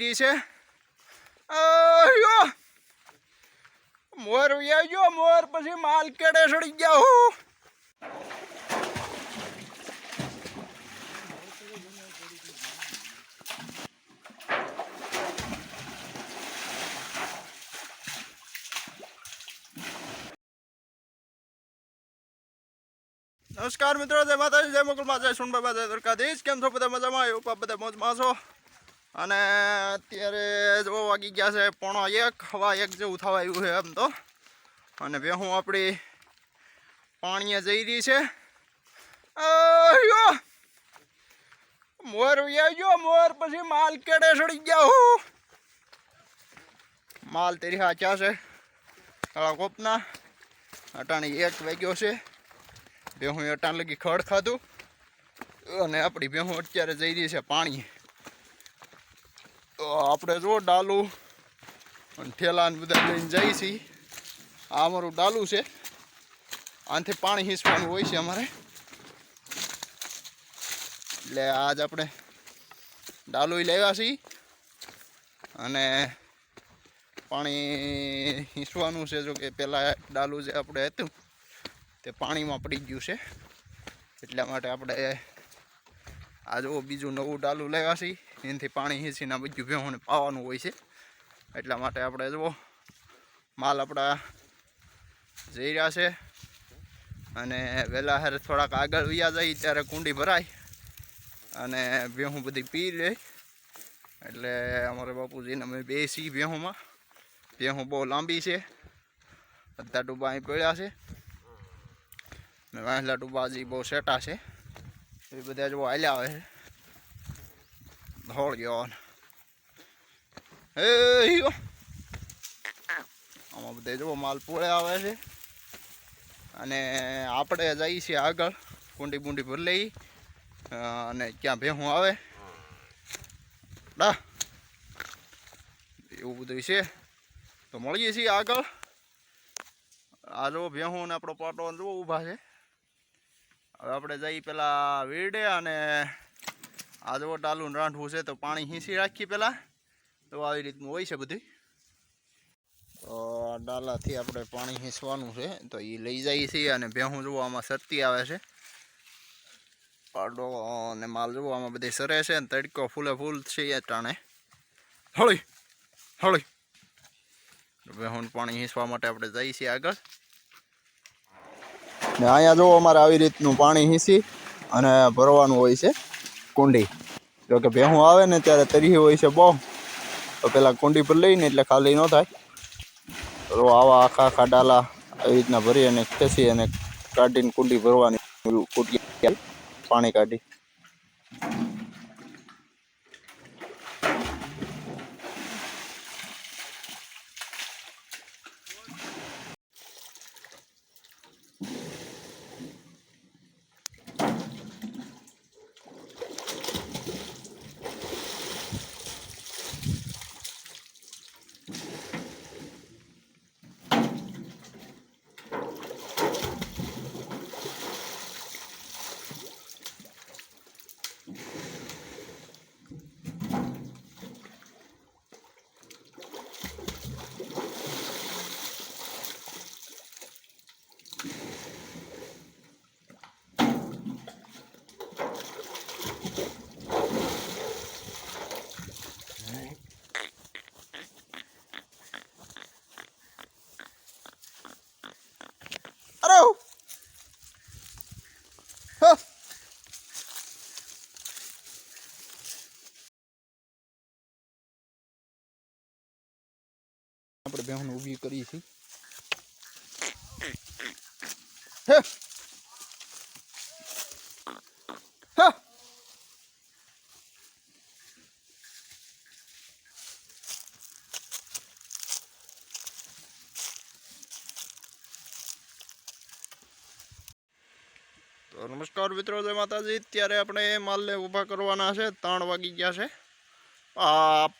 ઈ છે? મોર વ્યાજો, મોર પછી માલ કેડે સડી ગયા હું? નમસ્કાર મિત્રો, જય માતાજી, જય મોકલમાં જય સુનભાઈ માતા દ્વારકાધીશ. કેમ છો? બધા મજામાં? એવું બધા મોજમાં છો અને અત્યારે જો વાગી ગયા છે પોણો એક, હવા એક જેવું થવા આવ્યું છે એમ તો. અને હું આપણી પાણીએ જઈ રહી છે. મોર વ્યાજો, મોર પછી માલ કેડે સડી ગયા હું. માલ તેરી હાચા છે. કાળા કોપના. અટાણી એક વાગ્યો છે. હું અટાણ લગી ખડ ખાધું. અને આપણી ભેહું અત્યારે જઈ રહી છે પાણી આપણે જો ડાલુ અને ઠેલા બધા લઈને જઈએ છીએ. આ અમારું ડાલું છે. આનાથી પાણી હિંચવાનું હોય છે અમારે. એટલે આજ આપણે ડાલુ લેવા છીએ. અને પાણી હિંચવાનું છે જો કે પહેલાં ડાલું જે આપણે હતું તે પાણીમાં પડી ગયું છે. એટલા માટે આપણે આ જો બીજું નવું ડાલું લેવા છે એનાથી પાણી હિંચીને બધું ભેહોને પાવાનું હોય છે. એટલા માટે આપણે જુઓ, માલ આપણા જઈ રહ્યા છે. અને વહેલા હારે થોડાક આગળ વ્યા જાય, ત્યારે કુંડી ભરાય. અને ભેહું બધી પી લે. એટલે અમારા બાપુજીને અમે બેસી ભેહુંમાં. ભેહું બહુ લાંબી છે. બધા ડૂબા અહીં પડ્યા છે. ને વાંસલા ડૂબાજી બહુ સેટા છે. એ બધા જો હાલ્યા આવે છે ધોળ ગયો હે આમાં બધા જો માલ પૂળે આવે છે અને આપણે જઈએ છીએ આગળ કુંડી બુંડી ભરી લઈ અને ક્યાં ભેહું આવે ડા એવું બધું છે તો મળીએ છીએ આગળ આ જો ભેહું ને આપણો પાટો જો ઊભા છે હવે આપણે જઈ પેલા વીડે અને આ જો ડાલું રાંધવું છે તો પાણી હીંસી રાખીએ પેલા. તો આવી રીતનું હોય છે બધું તો ડાલાથી આપણે પાણી હીંસવાનું છે તો એ લઈ જઈએ છીએ અને ભેહું જુઓ આમાં સરતી આવે છે. પાડો અને માલ જુઓ આમાં બધી સરે છે ને તડકો ફૂલે ફૂલ છે એ ટાણે. હળી હળી. ભેહું પાણી હીંસવા માટે આપણે જઈએ છીએ આગળ. ને અહીંયા જો અમારે આવી રીતનું પાણી હીસી અને ભરવાનું હોય છે કુંડી. જો કે ભેહું આવે ને ત્યારે તરી હોય છે બહુ. તો પેલા કુંડી પર લઈને એટલે ખાલી ન થાય. તો આવા આખા આખા ડાલા આવી રીતના ભરી અને ખેંચી અને કાઢીને કુંડી ભરવાની કુંડી પાણી કાઢી અરે હા આપણે બેહુને ઊભી કરી છે નમસ્કાર મિત્રો, જય માતાજી. અત્યારે આપણે માલને ઊભા કરવાના છે. ત્રણ વાગી ગયા છે. આપ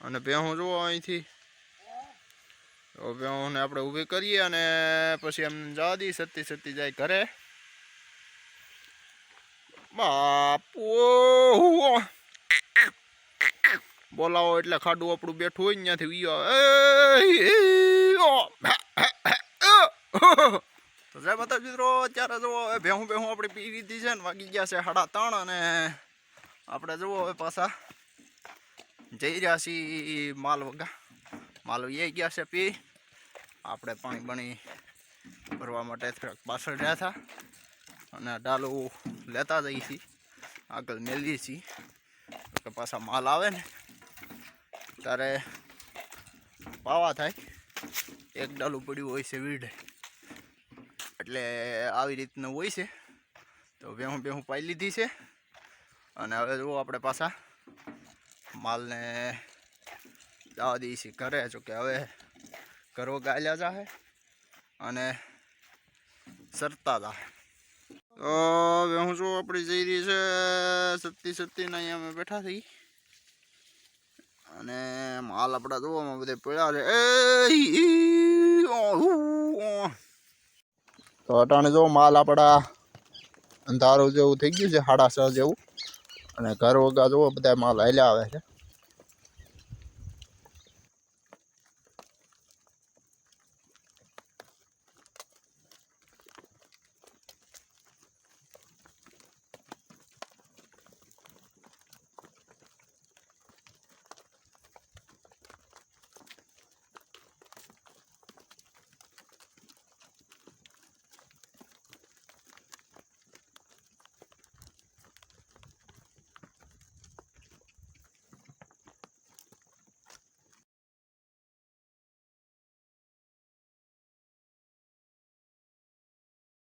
અને ભેહું જુઓ અહીંથી. તો ભેહુંને આપણે ઊભી કરીએ અને પછી એમ જવા દઈએ સતી સતી જાય ઘરે. બાપુ બોલાવો એટલે ખાડું આપણું બેઠું હોય ત્યાંથી વીયો આવે તો જય માતા મિત્રો, અત્યારે જુઓ હવે ભેહું ભેહું આપણે પી લીધી છે ને, વાગી ગયા છે સાડા ત્રણ અને આપણે જુઓ હવે પાછા. જઈ રહ્યા છીએ માલ વગા માલ એ ગયા છે પી. આપણે પાણી બણી ભરવા માટે થોડાક પાછળ રહ્યા હતા અને ડાલું લેતા જઈએ છીએ. આગળ મેળવીએ છીએ. પાછા માલ આવે ને, ત્યારે પાવા થાય. એક ડાલું પડ્યું હોય છે વીડે એટલે આવી રીતનું હોય છે. તો બેહું બેહું પાઈ લીધી છે. અને હવે જુઓ આપણે પાછા માલને દઈએ છીએ ઘરે, જો કે હવે ઘરો ગાયલા જાહે અને સરતા જાહે. તો હવે હું શું આપણી જઈ રહી છે, સત્તી સત્તીને અહીંયા અમે બેઠા થઈ અને માલ આપણા જોવામાં બધે પડ્યા છે. તો અટાણે જો માલ આપણા અંધારું જેવું થઈ ગયું છે સાડા છ જેવું. અને ઘર વગા જુઓ બધા માલ હાલ્યા આવે છે.